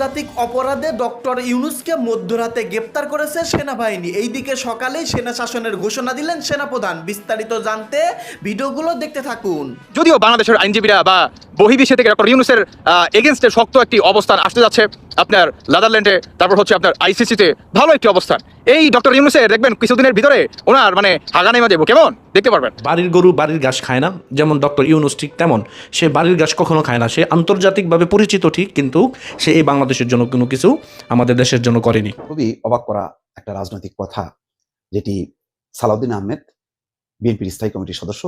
আন্তর্জাতিক অপরাধে ডক্টর ইউনুসকে মধ্যরাতে গ্রেপ্তার করেছে সেনাবাহিনী। এইদিকে সকালেই সেনা শাসনের ঘোষণা দিলেন সেনাপ্রধান। বিস্তারিত জানতে ভিডিওগুলো দেখতে থাকুন। যদিও বাংলাদেশের আইনজীবীরা বা বহির্বিশ্বে থেকে ডক্টর ইউনুসের এগেনস্টে শক্ত একটি অবস্থান আসতে যাচ্ছে আপনার লাদারল্যান্ডে তারপর হচ্ছে আপনার আইসিসিতে ভালো একটি অবস্থান। এই ডক্টর ইউনুসের দেখবেন কিছুদিনের ভিতরে ওনার মানে হাগা নেমা যাব কেমন? দেখতে পারবেন। বাড়ির গরু বাড়ির ঘাস খায় না যেমন ডক্টর ইউনুস ঠিক তেমন। সে বাড়ির ঘাস কখনো খায় না সে আন্তর্জাতিকভাবে পরিচিত ঠিক কিন্তু সে এই বাংলাদেশের জন্য কোনো কিছু আমাদের দেশের জন্য করেনি। খুবই অবাক করা একটা রাজনৈতিক কথা যেটি সালাউদ্দিন আহমেদ বিএনপির স্থায়ী কমিটির সদস্য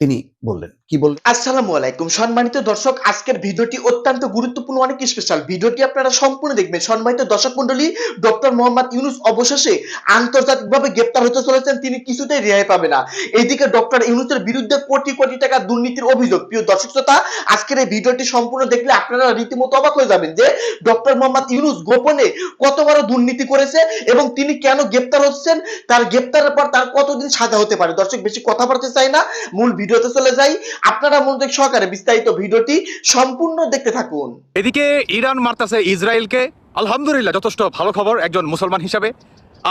তিনি বললেন। কি বললেন? আসসালামু আলাইকুম। সম্মানিত দর্শক, আজকের ভিডিওটি অত্যন্ত গুরুত্বপূর্ণ, অনেক স্পেশাল ভিডিওটি আপনারা সম্পূর্ণ দেখবেন। সম্মানিত দর্শক মন্ডলী ডক্টর মোহাম্মদ ইউনুস অবশেষে আন্তর্জাতিকভাবে গ্রেপ্তার হতে চলেছেন, তিনি কিছুতেই রেহাই পাবে না। এদিকে ডক্টর ইউনুসের বিরুদ্ধে কোটি কোটি টাকা দুর্নীতির অভিযোগ। প্রিয় দর্শক শ্রোতা, আজকের এই ভিডিওটি সম্পূর্ণ দেখলে আপনারা রীতিমতো অবাক হয়ে যাবেন যে ডক্টর মোহাম্মদ ইউনুস গোপনে কত বড় দুর্নীতি করেছে এবং তিনি কেন গ্রেপ্তার হচ্ছেন? তার গ্রেপ্তারের পর তার কতদিন সাজা হতে পারে? দর্শক, বেশি কথা বলতে চাই না। মূল ভিডিওতে চলে যাই। আপনারা মনোযোগ সহকারে বিস্তারিত ভিডিওটি সম্পূর্ণ দেখতে থাকুন। এদিকে ইরান মারতাছে ইসরায়েলকে। আলহামদুলিল্লাহ, যথেষ্ট ভালো খবর একজন মুসলমান হিসাবে।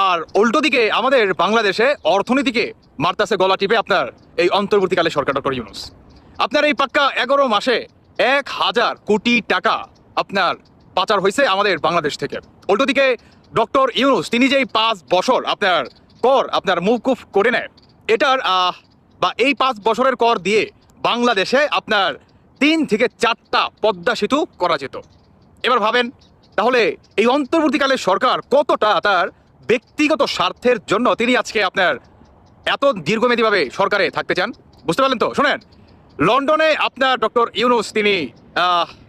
আর উল্টো দিকে আমাদের বাংলাদেশে অর্থনীতিকে মারতাছে গলা টিপে আপনার এই অন্তর্বর্তীকালে সরকার ডক্টর ইউনুস। আপনার এই পাক্কা এগারো মাসে এক হাজার কোটি টাকা আপনার পাচার হয়েছে আমাদের বাংলাদেশ থেকে। উল্টো দিকে ডক্টর ইউনুস, তিনি যেই পাঁচ বছর আপনার কর, আপনার মৌকুফ করে নেয়, এটার বা এই পাঁচ বছরের কর দিয়ে বাংলাদেশে আপনার তিন থেকে চারটা পদ্মা সেতু করা যেত। এবার ভাবেন, তাহলে এই অন্তর্বর্তীকালে সরকার কতটা তার ব্যক্তিগত স্বার্থের জন্য তিনি আজকে আপনার এত দীর্ঘমেয়াদীভাবে সরকারে থাকতে চান? বুঝতে পারলেন তো? শোনেন, লন্ডনে আপনার ডক্টর ইউনুস তিনি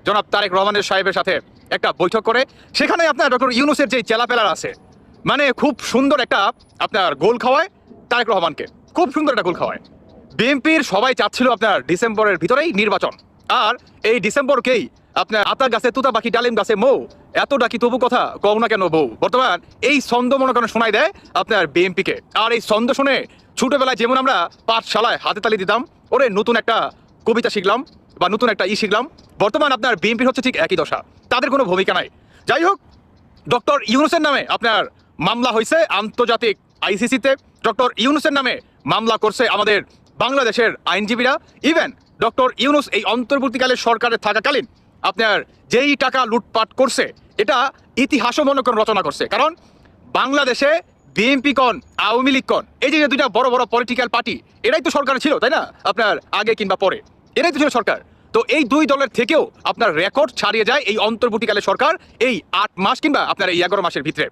জনাব তারেক রহমানের সাহেবের সাথে একটা বৈঠক করে, সেখানে আপনার ডক্টর ইউনুসের যে চেলাপেলার আছে মানে খুব সুন্দর একটা আপনার গোল খাওয়ায় তারেক রহমানকে। খুব সুন্দর একটা গোল খাওয়ায়। বিএনপির সবাই চাচ্ছিল আপনার ডিসেম্বরের ভিতরেই নির্বাচন। আর এই ডিসেম্বরকেই আপনার আতার গাছে, তুতা পাখি, ডালিম গাছে মৌ এত ডাকি তবু কথা কও না কেন বউ? বর্তমান এই ছন্দ মনে করেন শোনাই দেয় আপনার বিএনপিকে। আর এই ছন্দ শুনে ছোটবেলায় যেমন আমরা পাঠশালায় হাতে তালি দিতাম, ওরে নতুন একটা কবিতা শিখলাম বা নতুন একটা ই শিখলাম। বর্তমান আপনার বিএনপির হচ্ছে ঠিক একই দশা, তাদের কোনো ভূমিকা নাই। যাই হোক, ডক্টর ইউনুসের নামে আপনার মামলা হয়েছে আন্তর্জাতিক আইসিসিতে। ডক্টর ইউনুসের নামে মামলা করছে আমাদের বাংলাদেশের আইনজীবীরা ইভেন ডক্টর ইউনুস এই অন্তর্বর্তীকালে সরকারে থাকাকালীন আপনার যেই টাকা লুটপাট করছে, এটা ইতিহাসও মনে করেন রচনা করছে। কারণ বাংলাদেশে বিএনপি কন, আওয়ামী লীগ কন, এই যে দুইটা বড় বড় পলিটিক্যাল পার্টি এরাই তো সরকার ছিল, তাই না? আপনার আগে কিংবা পরে। এরাই তো ছিল সরকার। তো এই দুই দলের থেকেও আপনার রেকর্ড ছাড়িয়ে যায় এই অন্তর্বর্তীকালে সরকার এই আট মাস কিংবা আপনার এই এগারো মাসের ভিতরে।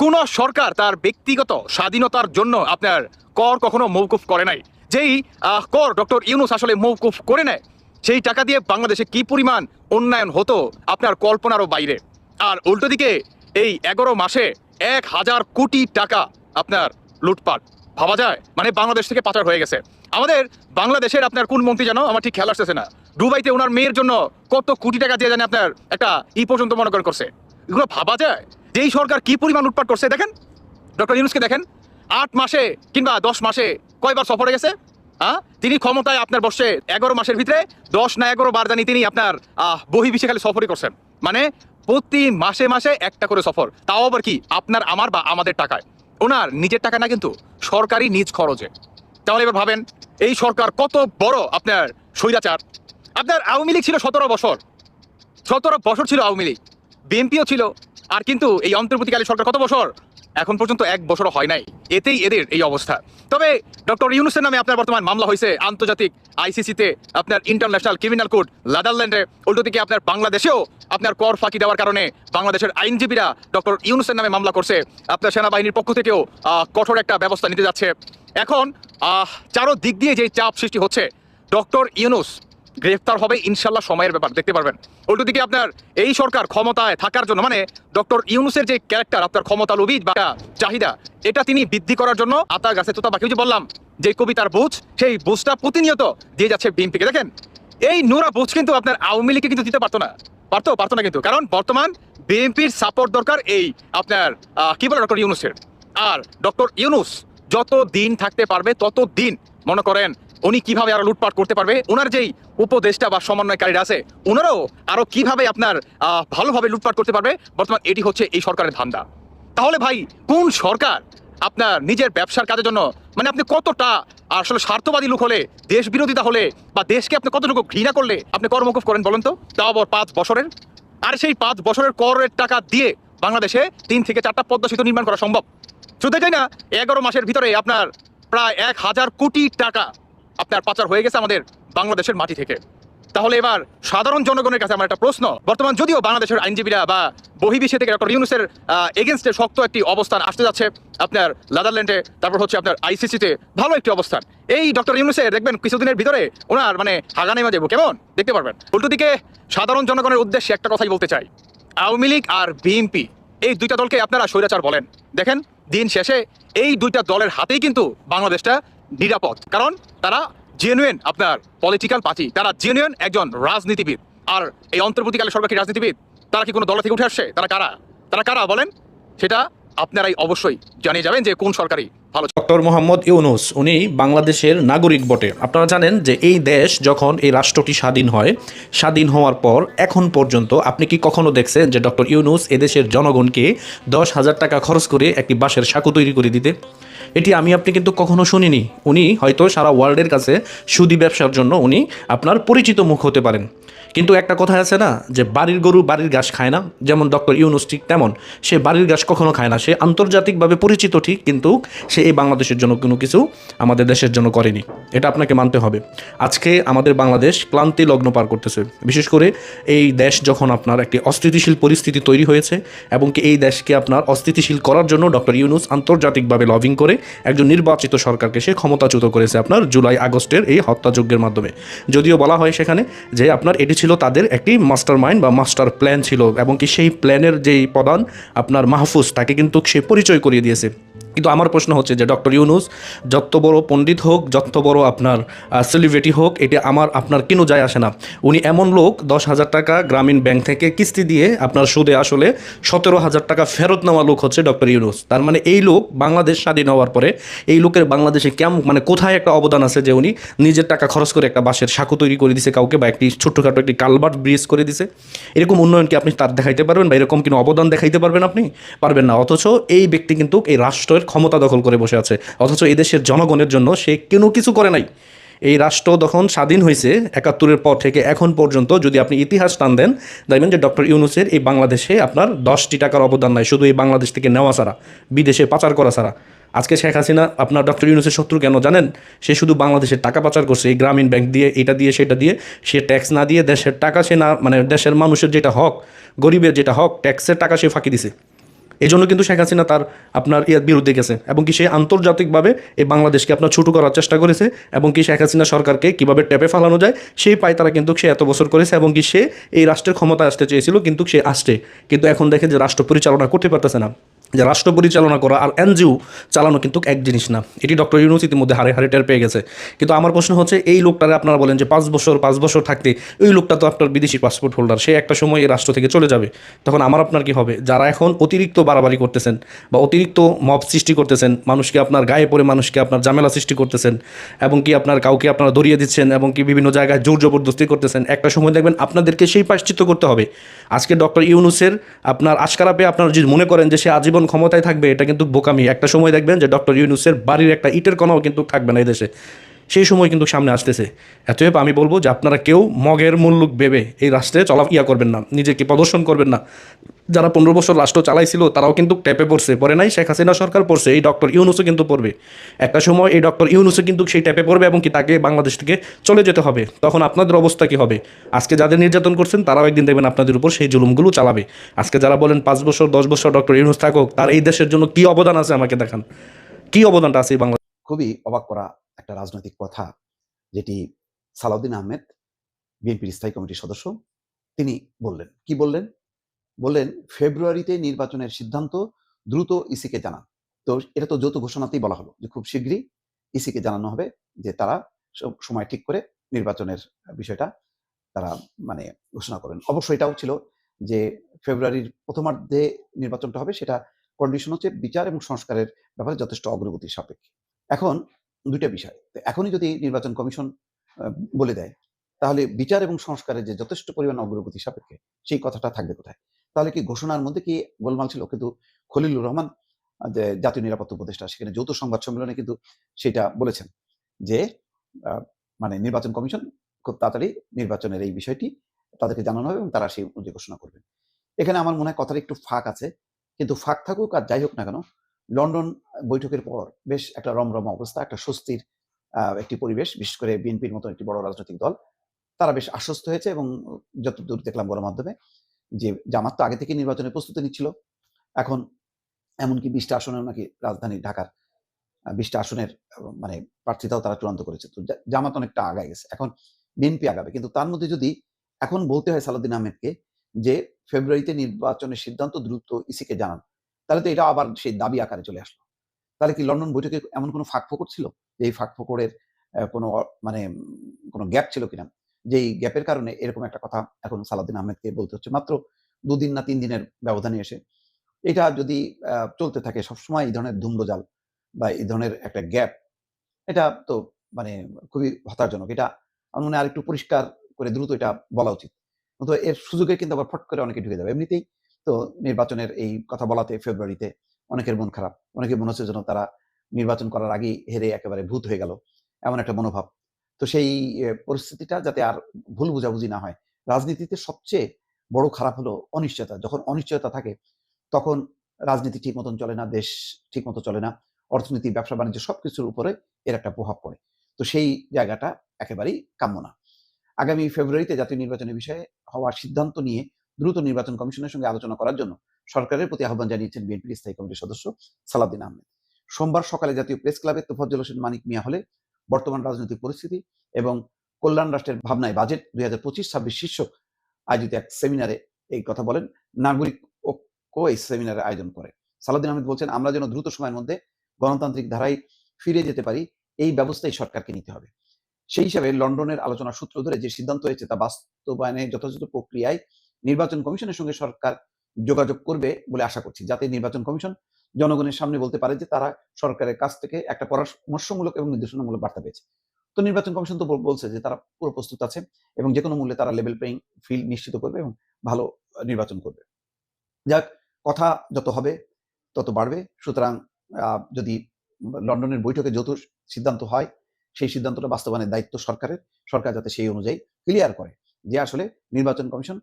কোন সরকার তার ব্যক্তিগত স্বাধীনতার জন্য আপনার কর কখনো মৌকুফ করে নাই। যেই কর ডক্টর ইউনুস আসলে মৌকুফ করে নেয়, সেই টাকা দিয়ে বাংলাদেশে কি পরিমাণ উন্নয়ন হতো আপনার কল্পনারও বাইরে। আর উল্টো দিকে, এই এগারো মাসে এক হাজার কোটি টাকা আপনার লুটপাট, ভাবা যায়? মানে বাংলাদেশ থেকে পাচার হয়ে গেছে। আমাদের বাংলাদেশের আপনার কোন মন্ত্রী জানো আমার ঠিক খেয়াল আসতেছে না। দুবাইতে ওনার মেয়ের জন্য কত কোটি টাকা দিয়ে জানে আপনার একটা ই পর্যন্ত মনে করছে। এগুলো ভাবা যায়? যে এই সরকার কি পরিমাণ লুটপাট করছে, দেখেন? ডক্টর ইউনুসকে দেখেন। আট মাসে কিংবা দশ মাসে কয়বার সফরে গেছে? হ্যাঁ তিনি ক্ষমতায় আপনার বসে এগারো মাসের ভিতরে দশ না এগারো বার জানি তিনি আপনার বহির্বিশ্বে খালি সফরই করছেন। মানে প্রতি মাসে মাসে একটা করে সফর। তাও আবার কি? আপনার, আমার বা আমাদের টাকায়। ওনার নিজের টাকা না কিন্তু সরকারি নিজ খরচে। তাহলে এবার ভাবেন, এই সরকার কত বড় আপনার স্বৈরাচার। আপনার আওয়ামী লীগ ছিল সতেরো বছর। সতেরো বছর ছিল আওয়ামী লীগ। বিএনপিও ছিল। আর কিন্তু এই অন্তর্বর্তীকালে সরকার কত বছর? এখন পর্যন্ত এক বছরও হয় নাই। এতেই এদের এই অবস্থা। তবে ডক্টর ইউনুসের নামে আপনার বর্তমান মামলা হয়েছে আন্তর্জাতিক আইসিসিতে আপনার ইন্টারন্যাশনাল ক্রিমিনাল কোর্ট লাদারল্যান্ডে। উল্টো দিকে আপনার বাংলাদেশেও আপনার কর ফাঁকি দেওয়ার কারণে বাংলাদেশের আইনজীবীরা ডক্টর ইউনুসের নামে মামলা করছে। আপনার সেনাবাহিনীর পক্ষ থেকেও কঠোর একটা ব্যবস্থা নিতে যাচ্ছে। এখন চারো দিক দিয়ে যে চাপ সৃষ্টি হচ্ছে, ডক্টর ইউনুস গ্রেফতার হবে, ইনশাল্লাহ সময়ের ব্যাপার, দেখতে পারবেন। দিকে আপনার এই সরকার ক্ষমতায় থাকার জন্য মানে ডক্টর ইউনুসের যে ক্যারেক্টার আপনার ক্ষমতা লোভী বা চাহিদা, এটা তিনি বৃদ্ধি করার জন্য আতা গাছে তোতা বাকি বললাম, যে কবিতার বুঝ, সেই বুঝটা প্রতিনিয়ত দিয়ে যাচ্ছে বিএনপিকে। দেখেন, এই নোরা বুঝ কিন্তু আপনার আওয়ামী লীগকে কিন্তু দিতে পারতো না। পারতো পারতো না কিন্তু, কারণ বর্তমান বিএনপির সাপোর্ট দরকার এই আপনার কি বলে ডক্টর ইউনুসের? আর ডক্টর ইউনুস যত দিন থাকতে পারবে তত দিন মনে করেন উনি কীভাবে আরও লুটপাট করতে পারবে? ওনার যেই উপদেষ্টা বা সমন্বয়কারীরা আছে ওনারাও আরও কীভাবে আপনার ভালোভাবে লুটপাট করতে পারবে? বর্তমান এটি হচ্ছে এই সরকারের ধান্দা। তাহলে ভাই, কোন সরকার আপনার নিজের ব্যবসার কাজের জন্য মানে আপনি কতটা আসলে স্বার্থবাদী লোক হলে, দেশ বিরোধিতা হলে বা দেশকে আপনি কতটুকু ঘৃণা করলে আপনি কর্মকুফ করেন বলেন তো? তাও আবার পাঁচ বছরের। আর সেই পাঁচ বছরের করের টাকা দিয়ে বাংলাদেশে তিন থেকে চারটা পদ্মা সেতু নির্মাণ করা সম্ভব। শুধু এটাই না, এগারো মাসের ভিতরে আপনার প্রায় এক হাজার কোটি টাকা আপনার পাচার হয়ে গেছে আমাদের বাংলাদেশের মাটি থেকে। তাহলে এবার সাধারণ জনগণের কাছে আমার একটা প্রশ্ন। বর্তমান যদিও বাংলাদেশের আইনজীবীরা বা বহির্বিশ্বে থেকে ডক্টর ইউনুসের এগেনস্টে শক্ত একটি অবস্থান আসতে যাচ্ছে আপনার নেদারল্যান্ডে তারপর হচ্ছে আপনার আইসিসিতে ভালো একটি অবস্থান। এই ডক্টর ইউনুসের দেখবেন কিছুদিনের ভিতরে ওনার মানে হাগা নেমে যাব কেমন? দেখতে পারবেন। উল্টো দিকে সাধারণ জনগণের উদ্দেশ্যে একটা কথাই বলতে চাই। আওয়ামী লীগ আর বিএনপি, এই দুইটা দলকে আপনারা স্বৈরাচার বলেন। দেখেন, দিন শেষে এই দুইটা দলের হাতেই কিন্তু বাংলাদেশটা নিরাপদ। কারণ তারা জেনুইন আপনার পলিটিক্যাল পার্টি তারা জেনুইন একজন রাজনীতিবিদ। আর এই অন্তর্বর্তীকালে সরকার রাজনীতিবিদ, তারা কি কোনো দল থেকে উঠে আসছে? তারা কারা? তারা কারা বলেন? সেটা আপনারাই অবশ্যই জানিয়ে যাবেন যে কোন সরকারি ভালো ডক্টর মোহাম্মদ ইউনুস, উনি বাংলাদেশের নাগরিক বটে। আপনারা জানেন যে এই দেশ যখন এই রাষ্ট্রটি স্বাধীন হয়, স্বাধীন হওয়ার পর এখন পর্যন্ত আপনি কি কখনো দেখছেন যে ডক্টর ইউনুস এদেশের জনগণকে দশ হাজার টাকা খরচ করে একটি বাঁশের সাঁকো তৈরি করে দিতে? এটি আমি আপনি কিন্তু কখনো শুনিনি। উনি হয়তো সারা ওয়ার্ল্ডের কাছে সুদি ব্যবসার জন্য উনি আপনার পরিচিত মুখ হতে পারেন। কিন্তু একটা কথা আছে না, যে বাড়ির গরু বাড়ির ঘাস খায় না, যেমন ডক্টর ইউনুস ঠিক তেমন। সে বাড়ির ঘাস কখনো খায় না, সে আন্তর্জাতিকভাবে পরিচিত ঠিক, কিন্তু সে এই বাংলাদেশের জন্য কোনো কিছু আমাদের দেশের জন্য করেনি। এটা আপনাকে মানতে হবে। আজকে আমাদের বাংলাদেশ ক্লান্তি লগ্ন পার করতেছে। বিশেষ করে এই দেশ যখন আপনার একটি অস্থিতিশীল পরিস্থিতি তৈরি হয়েছে, এবং কি এই দেশকে আপনার অস্থিতিশীল করার জন্য ডক্টর ইউনুস আন্তর্জাতিকভাবে লবিং করে একজন নির্বাচিত সরকারকে সে ক্ষমতাচ্যুত করেছে আপনার জুলাই আগস্টের এই হত্যাযজ্ঞের মাধ্যমে। যদিও বলা হয় সেখানে যে আপনার এটি ছিল তাদের একটি মাস্টার মাইন্ড বা মাস্টার প্ল্যান ছিল এবং কি সেই প্ল্যানের যেই প্রধান আপনার মাহফুজ, তাকে কিন্তু সে পরিচয় করিয়ে দিয়েছে। কিন্তু আমার প্রশ্ন হচ্ছে যে ডক্টর ইউনুস, যত বড় পণ্ডিত হোক, যত বড় আপনার সেলিব্রিটি হোক, এটা আমার, আপনার কেন যায় আসে না? উনি এমন লোক, দশ হাজার টাকা গ্রামীণ ব্যাংক থেকে কিস্তি দিয়ে আপনার সুদে আসলে সতেরো হাজার টাকা ফেরত নেওয়া লোক হচ্ছে ডক্টর ইউনুস। তার মানে এই লোক বাংলাদেশ স্বাধীন হওয়ার পরে এই লোকের বাংলাদেশে কেমন মানে কোথায় একটা অবদান আছে যে উনি নিজের টাকা খরচ করে একটা বাঁশের সাঁকো তৈরি করে দিছে, কাউকে বা একটি ছোট্টখাটো একটি কালভার্ট ব্রিজ করে দিছে। এরকম উন্নয়ন কি আপনি তার দেখাইতে পারবেন বা এরকম কোনো অবদান দেখাইতে পারবেন আপনি? পারবেন না। অথচ এই ব্যক্তি কিন্তু এই রাষ্ট্রের ক্ষমতা দখল করে বসে আছে। অথচ এই দেশের জনগণের জন্য সে কোনো কিছু করে নাই। এই রাষ্ট্র যখন স্বাধীন হয়েছে একাত্তরের পর থেকে এখন পর্যন্ত যদি আপনি ইতিহাস টান দেন দেখবেন যে ডক্টর ইউনুসের এই বাংলাদেশে আপনার দশটি টাকার অবদান নাই, শুধু এই বাংলাদেশ থেকে নেওয়া ছাড়া, বিদেশে পাচার করা ছাড়া। আজকে শেখ হাসিনা আপনার ডক্টর ইউনুসের শত্রু কেন জানেন? সে শুধু বাংলাদেশের টাকা পাচার করছে, এই গ্রামীণ ব্যাংক দিয়ে, এটা দিয়ে, সেটা দিয়ে। সে ট্যাক্স না দিয়ে দেশের টাকা সে না মানে দেশের মানুষের যেটা হক, গরিবের যেটা হক, ট্যাক্সের টাকা সে ফাঁকি দিছে। এই জন্য কিন্তু শেখ হাসিনা তার আপনার ইয়ার বিরুদ্ধে গেছে এবং কি সে আন্তর্জাতিকভাবে এই বাংলাদেশকে আপনার ছোটো করার চেষ্টা করেছে এবং কি শেখ হাসিনা সরকারকে কীভাবে ট্যাপে ফালানো যায়, সেই পায় তারা কিন্তু সে এত বছর করেছে এবং কি সে এই রাষ্ট্রের ক্ষমতায় আসতে চেয়েছিল, কিন্তু সে আসছে। কিন্তু এখন দেখে যে রাষ্ট্র পরিচালনা করতে পারতেছে না। যে রাষ্ট্র পরিচালনা করা আর এনজিও চালানো কিন্তু এক জিনিস না। এটি ডক্টর ইউনুস ইতিমধ্যে হারে হারে টের পেয়ে গেছে। কিন্তু আমার প্রশ্ন হচ্ছে, এই লোকটারে আপনারা বলেন যে পাঁচ বছর পাঁচ বছর থাকতে ওই লোকটা তো আপনার বিদেশি পাসপোর্ট হোল্ডার সে একটা সময় এই রাষ্ট্র থেকে চলে যাবে। তখন আমার আপনার কি হবে? যারা এখন অতিরিক্ত বাড়াবাড়ি করতেছেন বা অতিরিক্ত মব সৃষ্টি করতেছেন, মানুষকে আপনার গায়ে পড়ে মানুষকে আপনার ঝামেলা সৃষ্টি করতেছেন, এবং কি আপনার কাউকে আপনারা দরিয়ে দিচ্ছেন, এবং কি বিভিন্ন জায়গায় জোর জবরদস্তি করতেছেন, একটা সময় দেখবেন আপনাদেরকে সেই পাশ্চিত্য করতে হবে। আজকে ডক্টর ইউনুসের আপনার আশকারা পেয়ে আপনারা যদি মনে করেন যে সে আজীবন ক্ষমতায় থাকবে, এটা কিন্তু বোকামি। একটা সময় দেখবেন যে ডক্টর ইউনুসের বাড়ির একটা ইটের কণাও কিন্তু থাকবে না এই দেশে। সেই সময় কিন্তু সামনে আসতেছে। এতএব আমি বলব যে আপনারা কেউ মগের মুল্লুক ভেবে এই রাষ্ট্রে চলা ইয়া করবেন না, নিজেকে প্রদর্শন করবেন না। যারা পনেরো বছর রাষ্ট্র চালাইছিল, তারাও কিন্তু ট্যাপে পড়ছে। পরে নাই, শেখ হাসিনা সরকার পড়ছে, এই ডক্টর ইউনুসও কিন্তু পড়বে। একটা সময় এই ডক্টর ইউনুসও কিন্তু সেই ট্যাপে পড়বে এবং কি তাকে বাংলাদেশ থেকে চলে যেতে হবে। তখন আপনাদের অবস্থা কি হবে? আজকে যাদের নির্যাতন করছেন, তারাও একদিন দেখবেন আপনাদের উপর সেই জুলুমগুলো চালাবে। আজকে যারা বলেন পাঁচ বছর, দশ বছর ডক্টর ইউনুস থাকুক, তার এই দেশের জন্য কি অবদান আছে আমাকে দেখান। কি অবদানটা আছে এই বাংলা খুবই অবাক করা একটা রাজনৈতিক কথা, যেটি সালাউদ্দিন আহমেদ, বিএনপির স্থায়ী কমিটির সদস্য, তিনি বললেন। কি বললেন? বললেন, ফেব্রুয়ারিতে নির্বাচনের সিদ্ধান্ত দ্রুত ইসিকে জানান। তো এটা তো যৌথ ঘোষণাতেই বলা হলো যে খুব শীঘ্রই ইসিকে জানানো হবে যে তারা সময় ঠিক করে নির্বাচনের বিষয়টা তারা মানে ঘোষণা করেন। অবশ্য এটাও ছিল যে ফেব্রুয়ারির প্রথমার্ধে নির্বাচনটা হবে, সেটা কন্ডিশন হচ্ছে বিচার এবং সংস্কারের ব্যাপারে যথেষ্ট অগ্রগতি সাপেক্ষে। এখন দুইটা বিষয়। এখনই যদি নির্বাচন কমিশন বলে দেয়, তাহলে বিচার এবং সংস্কারের যে যথেষ্ট পরিমাণ অগ্রগতি সাপেক্ষে সেই কথাটা থাকবে কোথায়? তাহলে কি ঘোষণার মধ্যে কি গোলমাল ছিল? কিন্তু খলিলুর রহমান যে জাতীয় নিরাপত্তা উপদেষ্টা, সেখানে যৌথ সংবাদ সম্মেলনে কিন্তু সেটা বলেছেন যে মানে নির্বাচন কমিশন খুব তাড়াতাড়ি নির্বাচনের এই বিষয়টি তাদেরকে জানানো হবে এবং তারা সেই অনুযায়ী ঘোষণা করবেন। এখানে আমার মনে হয় কথার একটু ফাঁক আছে, কিন্তু ফাঁক থাকুক আর যাই হোক না কেন লন্ডন বৈঠকের পর বেশ একটা রমরমা অবস্থা, একটা স্বস্তির একটি পরিবেশ, বিশেষ করে বিএনপির মতো একটি বড় রাজনৈতিক দল। তারা বেশ আশ্বস্ত হয়েছে এবং যতদূর দেখলাম গণমাধ্যমে যে জামাত তো আগে থেকে নির্বাচনের প্রস্তুতি নিচ্ছিল। এখন এমনকি বিশটা আসনের নাকি রাজধানী ঢাকার বিশটা আসনের মানে প্রার্থিতাও তারা চূড়ান্ত করেছে। তো জামাত অনেকটা আগায় গেছে। এখন বিএনপি আগাবে। কিন্তু তার মধ্যে যদি এখন বলতে হয় সালাউদ্দিন আহমেদকে যে ফেব্রুয়ারিতে নির্বাচনের সিদ্ধান্ত দ্রুত ইসিকে জানান তাহলে তো এটা আবার সেই দাবি আকারে চলে আসলো। তাহলে কি লন্ডন বৈঠকে এমন কোনো ফাঁক ফোকর ছিল? যে এই ফাঁক ফোকরের কোনো মানে কোনো গ্যাপ ছিল কিনা? যেই গ্যাপের কারণে এরকম একটা কথা এখন সালাউদ্দিন আহমেদকে বলতে হচ্ছে। মাত্র দুদিন না তিন দিনের ব্যবধানে এসে। এটা যদি চলতে থাকে সবসময় এই ধরনের ধুম্রজাল বা এই ধরনের একটা গ্যাপ, এটা তো মানে খুবই হতাশজনক। এটা আমার মনে হয় আরেকটু পরিষ্কার করে দ্রুত এটা বলা উচিত। তো এর সুযোগে কিন্তু আবার ফট করে অনেকে ঢুকে যাবে। এমনিতেই তো নির্বাচনের এই কথা বলাতে ফেব্রুয়ারিতে অনেকের মন খারাপ। অনেকে মনে হচ্ছে যেন তারা নির্বাচন করার আগেই হেরে একেবারে ভূত হয়ে গেল, এমন একটা মনোভাব। তো সেই পরিস্থিতিটা যাতে আর ভুল বুঝাবুঝি না হয়, রাজনীতিতে সবচেয়ে বড় খারাপ হলো অনিশ্চয়তা। যখন অনিশ্চয়তা থাকে, তখন রাজনীতি ঠিক মতন চলে না, দেশ ঠিক মতো চলে না, অর্থনীতি, ব্যবসা, বাণিজ্য সবকিছুর উপরে এর একটা প্রভাব পড়ে। তো সেই জায়গাটা একেবারেই কাম্য না। আগামী ফেব্রুয়ারিতে জাতীয় নির্বাচনের বিষয়ে হওয়ার সিদ্ধান্ত নিয়ে দ্রুত নির্বাচন কমিশনের সঙ্গে আলোচনা করার জন্য সরকারের প্রতি আহ্বান জানিয়েছেন বিএনপির স্থায়ী কমিটির সদস্য সালাউদ্দিন আহমেদ। সোমবার সকালে জাতীয় প্রেস ক্লাবে তোফাজ্জল হোসেন মানিক মিয়া হলে বর্তমান রাজনৈতিক পরিস্থিতি এবং কল্যাণ রাষ্ট্রের ভাবনায় বাজেট দুই হাজার পঁচিশ ছাব্বিশ শীর্ষক আয়োজিত এক সেমিনারে এই কথা বলেন। নাগরিক ঐক্য এই সেমিনারের আয়োজন করে। সালাদিন আহমেদ বলছেন, আমরা যেন দ্রুত সময়ের মধ্যে গণতান্ত্রিক ধারায় ফিরে যেতে পারি, এই ব্যবস্থাই সরকারকে নিতে হবে। সেই হিসাবে লন্ডনের আলোচনার সূত্র ধরে যে সিদ্ধান্ত হয়েছে তা বাস্তবায়নে যথাযথ প্রক্রিয়ায় নির্বাচন কমিশনের সঙ্গে সরকার যোগাযোগ করবে বলে আশা করছি। যাতে নির্বাচন কমিশন জনগণের সামনে বলতে পারে যে তারা সরকারের কাছ থেকে একটা পরামর্শমূলক এবং নির্দেশনামূলক বার্তা পেয়েছে। তো নির্বাচন কমিশন তো বলছে যে তারা পুরো প্রস্তুত আছে এবং যে কোনো মূল্যে তারা লেভেল প্লেইং ফিল্ড নিশ্চিত করবে এবং ভালো নির্বাচন করবে। যাক, কথা যত হবে তত বাড়বে। সুতরাং যদি লন্ডনের বৈঠকে যৌথ সিদ্ধান্ত হয়, সেই সিদ্ধান্তটা বাস্তবায়নের দায়িত্ব সরকারের। সরকার যাতে সেই অনুযায়ী ক্লিয়ার করে যে আসলে নির্বাচন কমিশন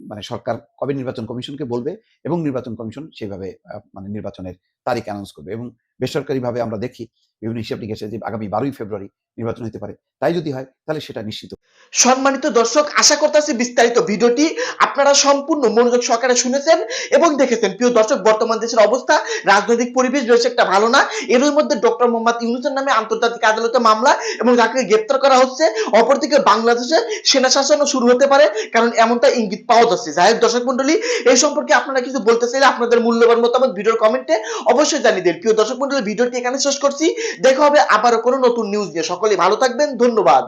মানে সরকার কবে নির্বাচন কমিশনকে বলবে এবং নির্বাচন কমিশন সেইভাবে মানে নির্বাচনের তারিখ অ্যানাউন্স করবে এবং বেসরকারিভাবে আমরা দেখি, বিভিন্ন হিসাব নিকেশে যে আগামী বারোই ফেব্রুয়ারি নির্বাচন হতে পারে। তাই যদি হয়, তাহলে সেটা নিশ্চিত সম্মানিত দর্শক, আশা করতেছি বিস্তারিত ভিডিওটি আপনারা সম্পূর্ণ মনোযোগ সহকারে শুনেছেন এবং দেখেছেন। প্রিয় দর্শক, বর্তমান দেশের অবস্থা, রাজনৈতিক পরিবেশ বেশ একটা ভালো না। এর মধ্যে ডক্টর মোহাম্মদ ইউনুসের নামে আন্তর্জাতিক আদালতে মামলা এবং তাকে গ্রেপ্তার করা হচ্ছে। অপরদিকে বাংলাদেশে সেনা শাসনও শুরু হতে পারে, কারণ এমনটা ইঙ্গিত পাওয়া যাচ্ছে। যাই হোক, দর্শক মন্ডলী এই সম্পর্কে আপনারা কিছু বলতে চাইলে আপনাদের মূল্যবান মতামত ভিডিওর কমেন্টে অবশ্যই জানিয়ে দেন। প্রিয় দর্শক মন্ডলী ভিডিওটি এখানে শেষ করছি। দেখা হবে আবারও কোনো নতুন নিউজ নিয়ে। সকলে ভালো থাকবেন। ধন্যবাদ।